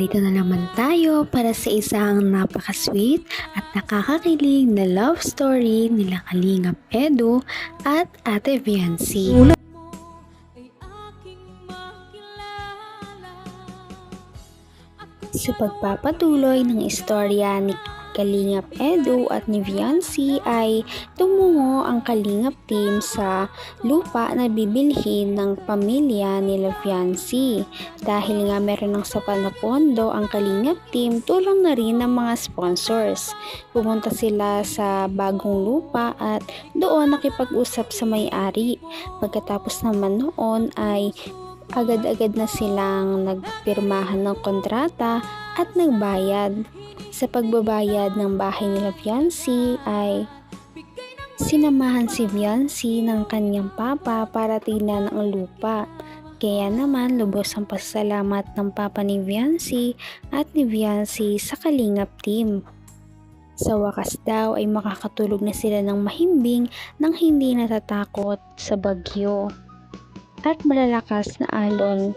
narito na naman tayo para sa isang napaka-sweet at nakakakilig na love story nila Kalingap Edu at Ate Viancy. Sa pagpapatuloy ng istorya ni Kalingap Edu at ni Viancy ay tumungo ang Kalingap team sa lupa na bibilhin ng pamilya nila Viancy. Dahil nga meron ng sapat na pondo ang Kalingap team, tulong na rin ng mga sponsors. Pumunta sila sa bagong lupa at doon nakipag-usap sa may-ari. Pagkatapos naman noon ay agad-agad na silang nagpirmahan ng kontrata at nagbayad. Sa pagbabayad ng bahay nila Viancy ay sinamahan si Viancy ng kanyang papa para tingnan ang lupa. Kaya naman lubos ang pasalamat ng papa ni Viancy at ni Viancy sa Kalingap team. Sa wakas daw ay makakatulog na sila ng mahimbing nang hindi natatakot sa bagyo at malalakas na alon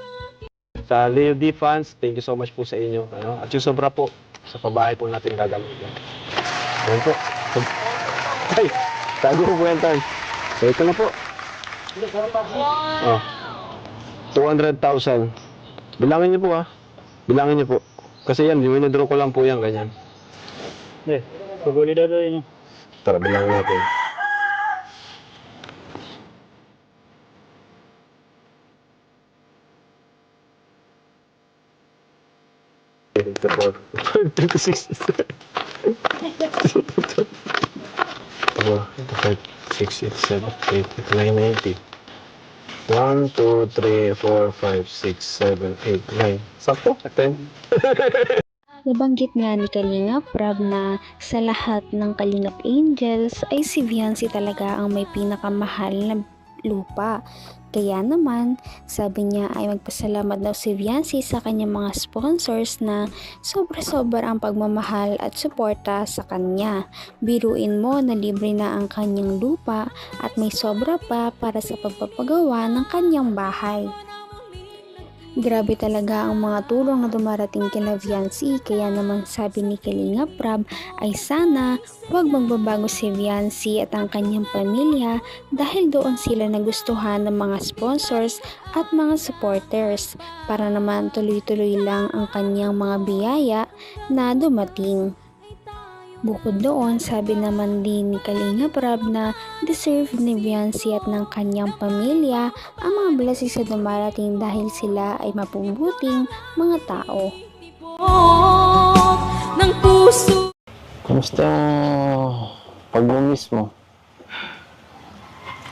Sa Leo D fans, thank you so much po sa inyo. Ano? At yung sobra po, sa pabahay po natin gagamitin. Ayan po. Ay, tago po yan tayo. So ito na po. Oh. 200,000. Bilangin niyo po ha. Bilangin niyo po. Kasi yan, winidraw ko lang po yan, ganyan. Eh, paguli daw daw yun. Tara, bilangin natin. Ito po. 26. Ito 5, 6, 7, 8, 9, 80. 1, 2, 3, 4, 5, 6, 7, 8, 9. Sakto? 10. Nabanggit nga ni Kalingap Rab na sa lahat ng Kalingap Angels ay si Viancy talaga ang may pinakamahal na lupa. Kaya naman, sabi niya ay magpasalamat daw si Viancy sa kanyang mga sponsors na sobra-sobra ang pagmamahal at suporta sa kanya. Biruin mo na libre na ang kanyang lupa at may sobra pa para sa pagpapagawa ng kanyang bahay. Grabe talaga ang mga tulong na dumarating kina Viancy kaya naman sabi ni Kalinga Prab ay sana huwag magbabago si Viancy at ang kanyang pamilya dahil doon sila nagustuhan ng mga sponsors at mga supporters para naman tuloy-tuloy lang ang kanyang mga biyaya na dumating. Bukod doon, sabi naman din ni Kalinga Prab na deserve ni Viancy at ng kanyang pamilya ang mga blessings sa dumarating dahil sila ay mapubuting mga tao. ng puso Kumusta pag-miss mo?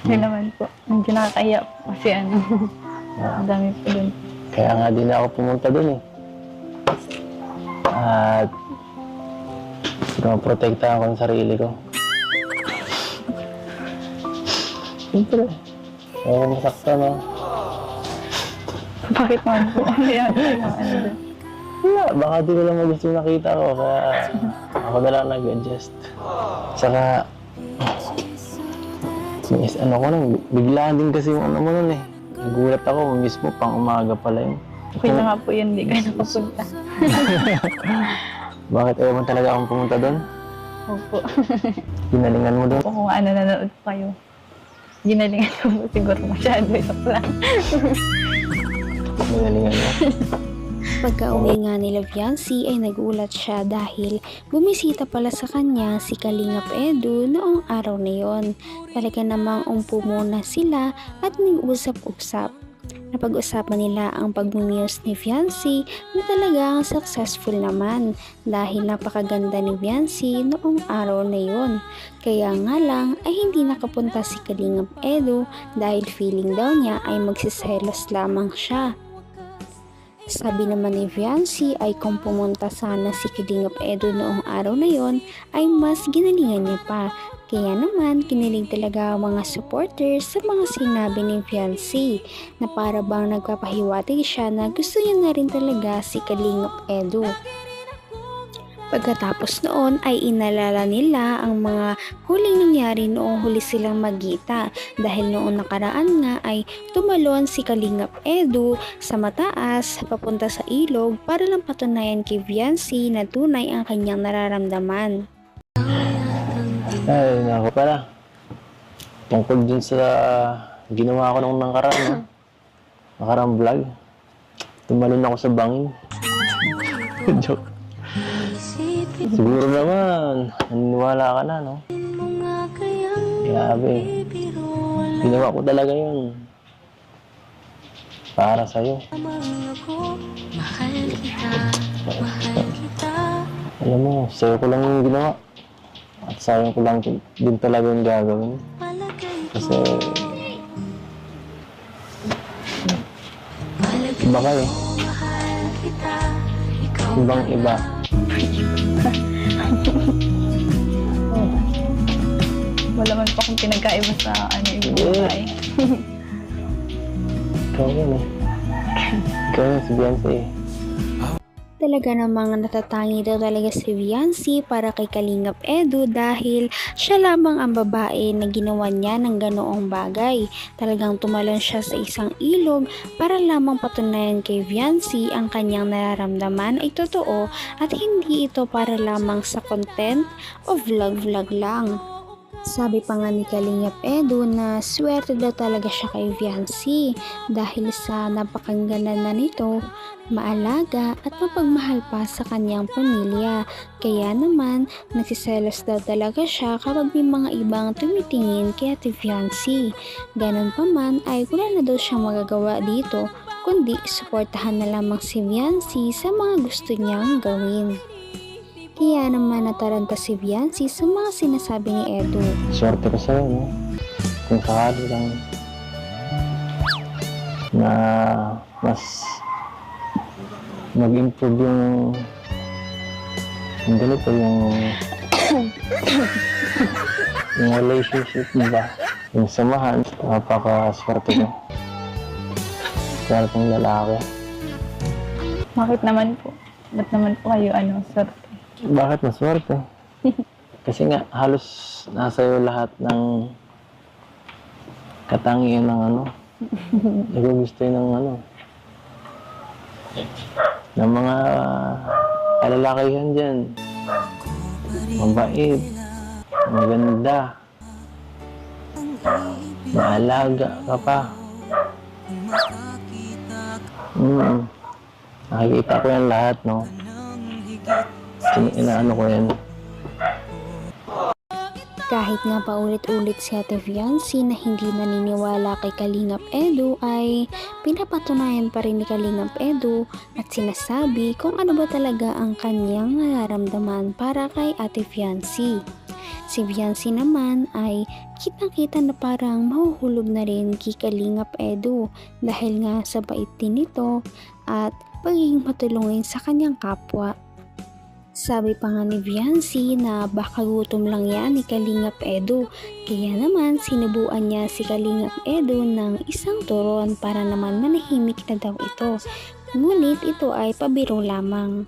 Hindi naman po. Medyo nakakaya po kasi ano. Ang dami po dun. Kaya nga din ako pumunta dun eh. At pinoprotektahan ko ang sarili ko. Siyempre, ako masaktan no. Bakit naman po? Ano yan? Wala, baka di ko lang gusto nakita ko, kaya ako na lang nag-adjust. Saka, miss, ano ko lang, biglaan din kasi yung ano mo nun eh. Nagulat ako, miss mo, pang umaga pala yun. Okay na nga po yun, hindi kayo nakapunta. Bakit ayaw mo talaga akong pumunta doon? Opo. Ginalingan mo doon? O kung ano, nanonood po kayo. Ginalingan ko po siguro masyado. Joke lang. Ginalingan mo? Pagka-uwi nga nila Viancy ay nagulat siya dahil bumisita pala sa kanya si Kalingap Edu noong araw na yon. Talaga namang umpo muna sila at nag-usap-usap. Napag-usapan nila ang pag-muse ni Viancy na talagang successful naman dahil napakaganda ni Viancy noong araw na yon. Kaya nga lang ay hindi nakapunta si Kalingap Edu dahil feeling daw niya ay magsiselos lamang siya. Sabi naman ni Viancy ay kung pumunta sana si Kalingap Edo noong araw na yon ay mas ginalingan niya pa. Kaya naman kinilig talaga ang mga supporters sa mga sinabi ni Viancy na para bang nagpapahiwatig siya na gusto niya na rin talaga si Kalingap Edo. Pagkatapos noon ay inalala nila ang mga huling nangyari noong huli silang magkita dahil noong nakaraan nga ay tumalon si Kalingap Edu sa mataas papunta sa ilog para lang patunayan kay Viancy na tunay ang kanyang nararamdaman. Ay, nako pala. Tungkol dun sa ginawa ko nung nakaraan, no? nakarang vlog. Tumalon ako sa bangin. Joke. Siguro naman, naniniwala ka na, no? Grabe. Ginawa ko talaga yun. Para sa'yo. Alam mo, sa'yo ko lang yung ginawa. At sayang ko lang din talaga yung gagawin. Kasi... Iba kayo. Ibang iba. Wala man pa akong pinagkaiba sa ano yung buhay. Ikaw yun eh. Ikaw yun si Beyonce eh. Talaga namang natatangi daw talaga si Viancy para kay Kalingap Edu dahil siya lamang ang babae na ginawa niya ng ganoong bagay. Talagang tumalon siya sa isang ilog para lamang patunayan kay Viancy ang kanyang nararamdaman ay totoo at hindi ito para lamang sa content o vlog-vlog lang. Sabi pa nga ni Kalingap Edu na swerte daw talaga siya kay Viancy dahil sa napakaganda na nito, maalaga at mapagmahal pa sa kanyang pamilya. Kaya naman, nagsiselos daw talaga siya kapag may mga ibang tumitingin kay Ate Viancy. Ganon pa man ay wala na daw siyang magagawa dito kundi suportahan na lamang si Viancy sa mga gusto niyang gawin. Kaya naman nataranta si Viancy sa mga sinasabi ni Edu. Swerte ko sa'yo, no? Kung sakali lang na mas mag-improve yung yung ganito, yung yung relationship, di ba? Yung samahan, napaka-swerte ko. Swerte ng lalaki. Bakit naman po? Ba't naman po kayo ano, swerte? Bakit maswerte? Kasi nga, halos nasa iyo lahat ng katangian ng ano. Nagugustuhin ng ano. Ng mga kalalakihan dyan. Mabait. Maganda. Maalaga ka pa. Mm. Nakikita ko yan lahat, no? Inaano ko yan. Kahit nga paulit-ulit si Ate Viancy na hindi naniniwala kay Kalingap Edu ay pinapatunayan pa rin ni Kalingap Edu at sinasabi kung ano ba talaga ang kanyang nararamdaman para kay Ate Viancy. Si Viancy naman ay kitang-kita na parang mahuhulog na rin kay Kalingap Edu dahil nga sa bait din nito at pagiging matulungin sa kanyang kapwa. Sabi pa nga ni Viancy na baka gutom lang yan ni Kalingap Edu. Kaya naman sinubuan niya si Kalingap Edu ng isang turon para naman manahimik na daw ito. Ngunit ito ay pabiro lamang.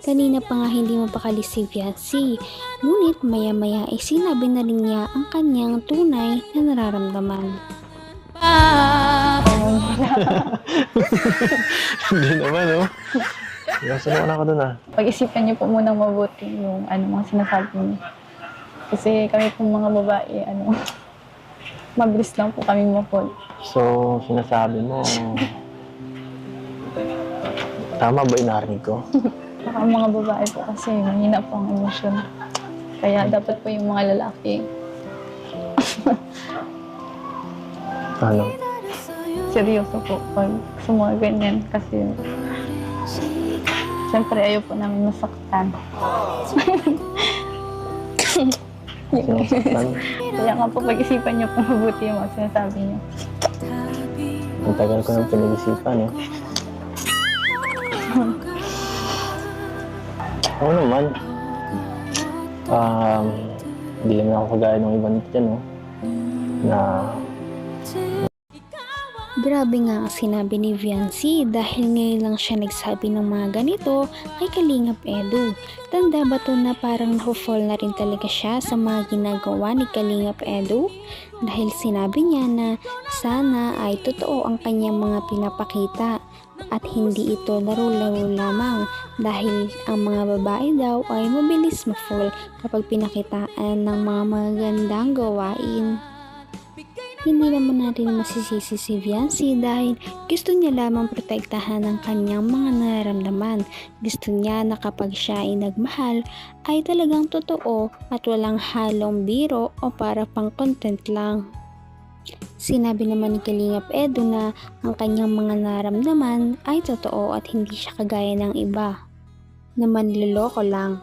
Kanina pa nga hindi mapakali si Viancy. Ngunit maya-maya ay sinabi na rin niya ang kanyang tunay na nararamdaman. Hindi naman, no? Nasa naman ako dun, ah. Pag-isipan niyo po muna mabuti yung ano, mga sinasabi niyo. Kasi kami pong mga babae, ano, mabilis lang po kami mapol. So, sinasabi mo, tama ba yung narinig ko? Ang mga babae po kasi mahina po ang emosyon. Kaya dapat po yung mga lalaki, Ano? seryoso po pag sa mga ganyan. Kasi, siyempre ayaw po namin masaktan. Sinasaktan? Kaya nga po pag-isipan niyo po mabuti yung mga sinasabi niyo. Ang tagal ko nang pinag-isipan, eh. Oo naman. Um, hindi naman ako kagaya ng iba dyan, no? Na Grabe nga ang sinabi ni Viancy dahil ngayon lang siya nagsabi ng mga ganito kay Kalingap Edu. Tanda ba to na parang naho-fall na rin talaga siya sa mga ginagawa ni Kalingap Edu? Dahil sinabi niya na sana ay totoo ang kanyang mga pinapakita at hindi ito laro-laro lamang dahil ang mga babae daw ay mabilis ma-fall kapag pinakitaan ng mga magandang gawain. Hindi naman natin masisisi si Viancy dahil gusto niya lamang protektahan ang kanyang mga nararamdaman. Gusto niya na kapag siya ay nagmahal ay talagang totoo at walang halong biro o para pang content lang. Sinabi naman ni Kalingap Edo na ang kanyang mga naramdaman ay totoo at hindi siya kagaya ng iba. Naman niloloko lang.